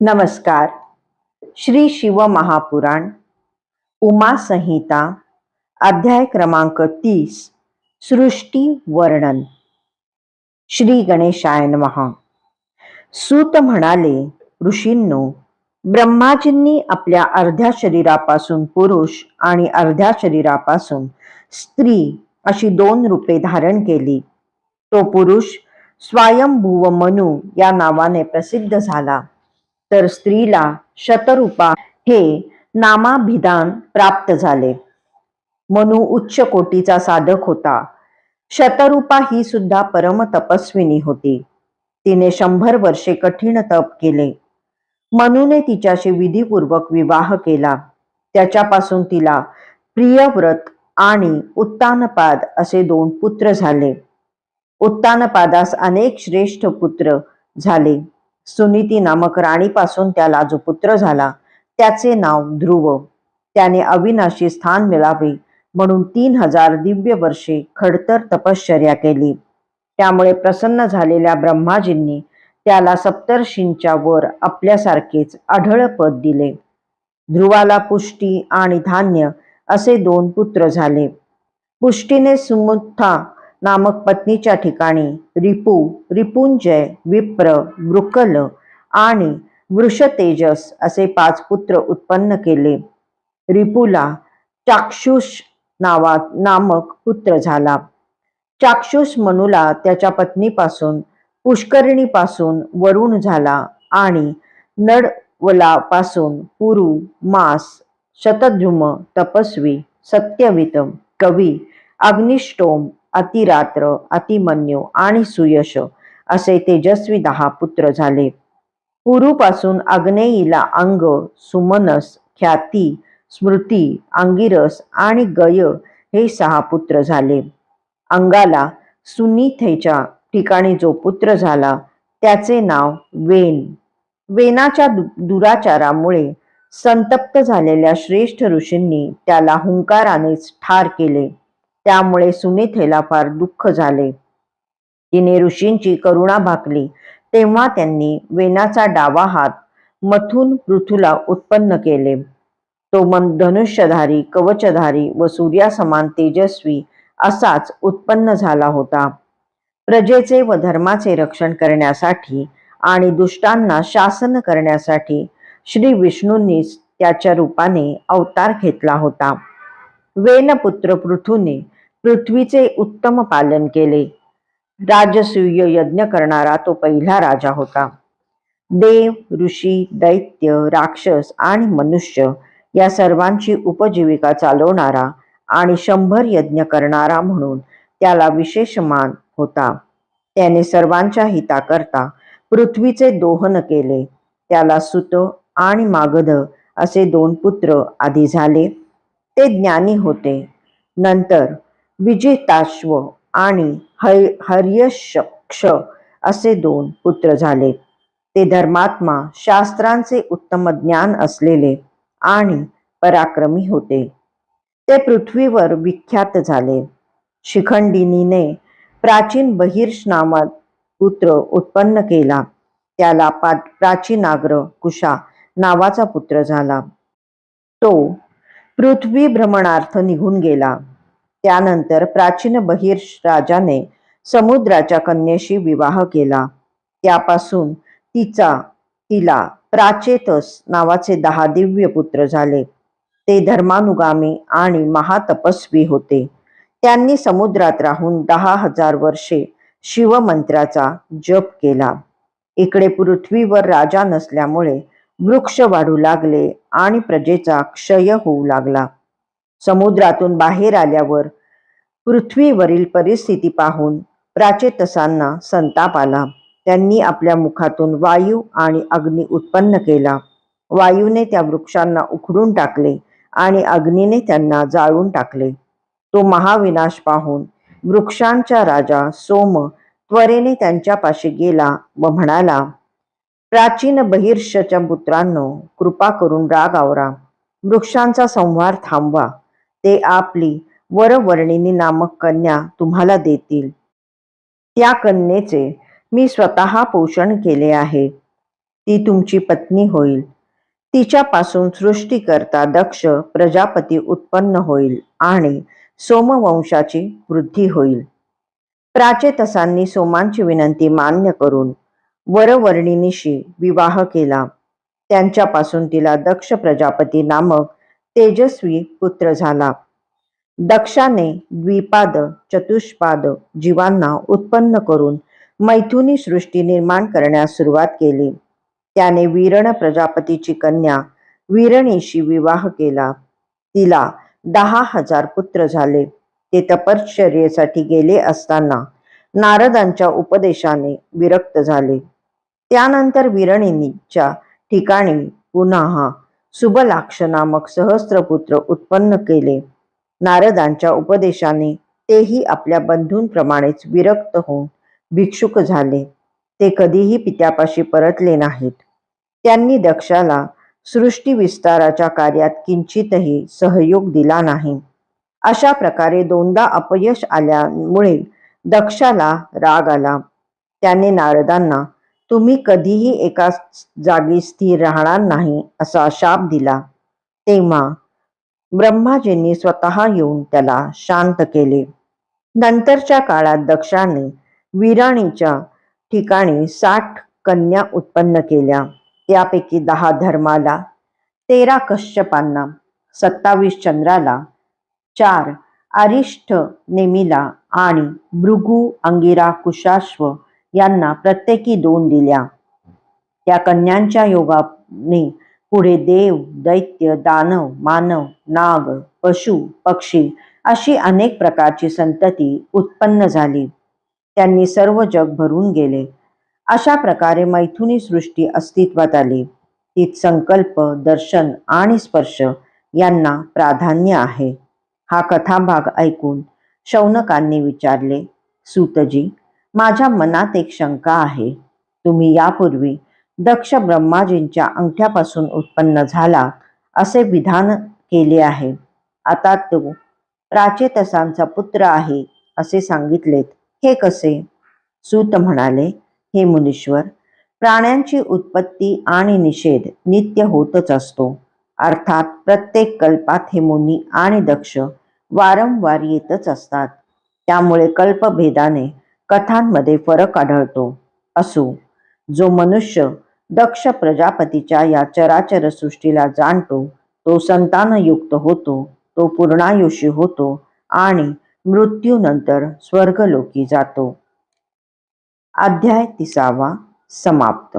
नमस्कार. श्री शिव महापुराण उमा संहिता अध्याय क्रमांक तीस सृष्टी वर्णन. श्री गणेशायन महा सूत म्हणाले ऋषींनो ब्रह्माजींनी आपल्या अर्ध्या शरीरापासून पुरुष आणि अर्ध्या शरीरापासून स्त्री अशी दोन रूपे धारण केली. तो पुरुष स्वयंभुव मनू या नावाने प्रसिद्ध झाला. तर स्त्रीला शतरूपा हे नामाभिधान प्राप्त झाले. मनु उच्च कोटीचा साधक होता. शतरूपा ही सुद्धा परम तपस्विनी होती. तिने शंभर वर्षे कठीण तप केले. मनुने तिच्याशी विधीपूर्वक विवाह केला. त्याच्यापासून तिला प्रियव्रत आणि उत्तानपाद असे दोन पुत्र झाले. उत्तानपादास अनेक श्रेष्ठ पुत्र झाले. सुनीती नामक राणीपासून त्याला जो पुत्र झाला त्याचे नाव ध्रुव. त्याने अविनाशी स्थान मिळावे म्हणून तीन हजार दिव्य वर्षे खडतर तपश्चर्या केली. त्यामुळे प्रसन्न झालेल्या ब्रह्माजींनी त्याला सप्तर्षींच्या वर आपल्यासारखेच आढळ पद दिले. ध्रुवाला पुष्टी आणि धान्य असे दोन पुत्र झाले. पुष्टीने सुमुत्था नामक पत्नीच्या ठिकाणी रिपू रिपुंजय विप्र वृकल आणि वृषतेजस असे पाच पुत्र उत्पन्न केले. रिपूला चाक्षुष नावा नामक पुत्र झाला. चाक्षुष मनुला त्याच्या पत्नीपासून पुष्करिणीपासून वरुण झाला आणि नडवलापासून पुरु मास शतद्रुम तपस्वी सत्यवितम कवी अग्निष्टोम अतिरात्र अतिमन्यू आणि सुयश असे तेजस्वी दहा पुत्र झाले. पुरूपासून आग्नेयीला अंग सुमनस ख्याती स्मृती अंगिरस आणि गय हे सहा पुत्र झाले. अंगाला सुनीथेच्या ठिकाणी जो पुत्र झाला त्याचे नाव वेन. वेनाच्या दु- दुराचारामुळे संतप्त झालेल्या श्रेष्ठ ऋषींनी त्याला हुंकारानेच ठार केले. त्यामुळे सुनीथेला फार दुःख झाले. तिने ऋषींची करुणा भाकली. तेव्हा त्यांनी वेनाचा डावा हात मथून पृथूला उत्पन्न केले. तो मन धनुष्यधारी कवचधारी व सूर्यासमान तेजस्वी असाच उत्पन्न झाला होता. प्रजेचे व धर्माचे रक्षण करण्यासाठी आणि दुष्टांना शासन करण्यासाठी श्री विष्णूंनीच त्याच्या रूपाने अवतार घेतला होता. वेनपुत्र पृथूने पृथ्वीचे उत्तम पालन केले. राजसूय यज्ञ करणारा तो पहिला राजा होता. देव ऋषी दैत्य राक्षस आणि मनुष्य या सर्वांची उपजीविका चालवणारा आणि शंभर यज्ञ करणारा म्हणून त्याला विशेष मान होता. त्याने सर्वांच्या हिताकरता पृथ्वीचे दोहन केले. त्याला सुत आणि मागध असे दोन पुत्र आधी झाले. ते ज्ञानी होते. नंतर विजेताश्व आणि हय हर्यशक्ष असे दोन पुत्र झाले. ते धर्मात्मा शास्त्रांचे उत्तम ज्ञान असलेले आणि पराक्रमी होते. ते पृथ्वीवर विख्यात झाले. शिखंडिनीने प्राचीन बहिर्ष नामात पुत्र उत्पन्न केला. त्याला पा प्राचीनाग्र कुशा नावाचा पुत्र झाला. तो पृथ्वी भ्रमणार्थ निघून गेला. त्यानंतर प्राचीन बहिर्ष राजाने समुद्राच्या कन्येशी विवाह केला. त्यापासून तिचा तिला प्राचेतस नावाचे दहा दिव्य पुत्र झाले. ते धर्मानुगामी आणि महातपस्वी होते. त्यांनी समुद्रात राहून दहा हजार वर्षे शिवमंत्राचा जप केला. इकडे पृथ्वीवर राजा नसल्यामुळे वृक्ष वाढू लागले आणि प्रजेचा क्षय होऊ लागला. समुद्रातून बाहेर आल्यावर पृथ्वीवरील परिस्थिती पाहून प्राचेतसांना संताप आला. त्यांनी आपल्या मुखातून वायू आणि अग्नी उत्पन्न केला. वायूने त्या वृक्षांना उखडून टाकले आणि अग्नीने त्यांना जाळून टाकले. तो महाविनाश पाहून वृक्षांचा राजा सोम त्वरेने त्यांच्यापाशी गेला व म्हणाला प्राचीन बहिर्षच्या पुत्रांनो कृपा करून राग आवरा. वृक्षांचा संहार थांबवा. ते आपली वरवर्णिनी नामक कन्या तुम्हाला देतील. त्या कन्येचे मी स्वतः पोषण केले आहे. ती तुमची पत्नी होईल. तिच्यापासून सृष्टीकर्ता दक्ष प्रजापती उत्पन्न होईल आणि सोमवंशाची वृद्धी होईल. प्राचेतसांनी सोमांची विनंती मान्य करून वरवर्णिनीशी विवाह केला. त्यांच्यापासून तिला दक्ष प्रजापती नामक तेजस्वी पुत्र झाला. दक्षाने द्विपाद चतुष्पाद जीवांना उत्पन्न करून मैथुनी सृष्टी निर्माण करण्यास सुरुवात केली. त्याने वीरण प्रजापतीची कन्या वीरणीशी विवाह केला. तिला दहा हजार पुत्र झाले. ते तपश्चर्येसाठी गेले असताना नारदांच्या उपदेशाने विरक्त झाले. त्यानंतर विरणीच्या ठिकाणी पुन्हा सुबलाक्ष नामक सहस्त्रपुत्र उत्पन्न केले. नारदांच्या उपदेशाने तेही आपल्या बंधूंप्रमाणेच विरक्त होऊन भिक्षुक झाले. ते कधीही पित्यापाशी परतले नाहीत. त्यांनी दक्षाला सृष्टी विस्ताराच्या कार्यात किंचितही सहयोग दिला नाही. अशा प्रकारे दोनदा अपयश आल्यामुळे दक्षाला राग आला. त्याने नारदांना तुम्ही कधीही एका जागी स्थिर राहणार नाही असा शाप दिला. तेव्हा ब्रह्माजींनी स्वतः येऊन त्याला शांत केले. नंतरच्या काळात दक्षाने विराणीच्या ठिकाणी साठ कन्या उत्पन्न केल्या. त्यापैकी दहा धर्माला तेरा कश्यपांना सत्तावीस चंद्राला चार अरिष्ठ नेमिला आणि भृगु अंगिरा कुशाश्व यांना प्रत्येकी दोन दिल्या. त्या कन्यांच्या योगाने पुढे देव दैत्य दानव मानव नाग पशु पक्षी अशी अनेक प्रकारची संतती उत्पन्न झाली. त्यांनी सर्व जग भरून गेले. अशा प्रकारे मैथुनी सृष्टी अस्तित्वात आली. तीत संकल्प दर्शन आणि स्पर्श यांना प्राधान्य आहे. हा कथाभाग ऐकून शौनकांनी विचारले सूतजी माझ्या मनात एक शंका आहे. तुम्ही यापूर्वी दक्ष ब्रह्माजींच्या अंगठ्यापासून उत्पन्न झाला असे विधान केले आहे. आता तो प्राचेतसांचा पुत्र आहे असे सांगितलेत. हे कसे? सूत म्हणाले हे मुनीश्वर प्राण्यांची उत्पत्ती आणि निषेध नित्य होतच असतो. अर्थात प्रत्येक कल्पात हे मुनी आणि दक्ष वारंवार येतच असतात. त्यामुळे कल्पभेदाने कथांमध्ये फरक आढळतो. असो जो मनुष्य दक्ष प्रजापतीच्या या चराचर सृष्टीला जाणतो तो संतानयुक्त होतो तो पूर्णायुषी होतो आणि मृत्यूनंतर स्वर्गलोकी जातो. अध्याय तिसावा समाप्त.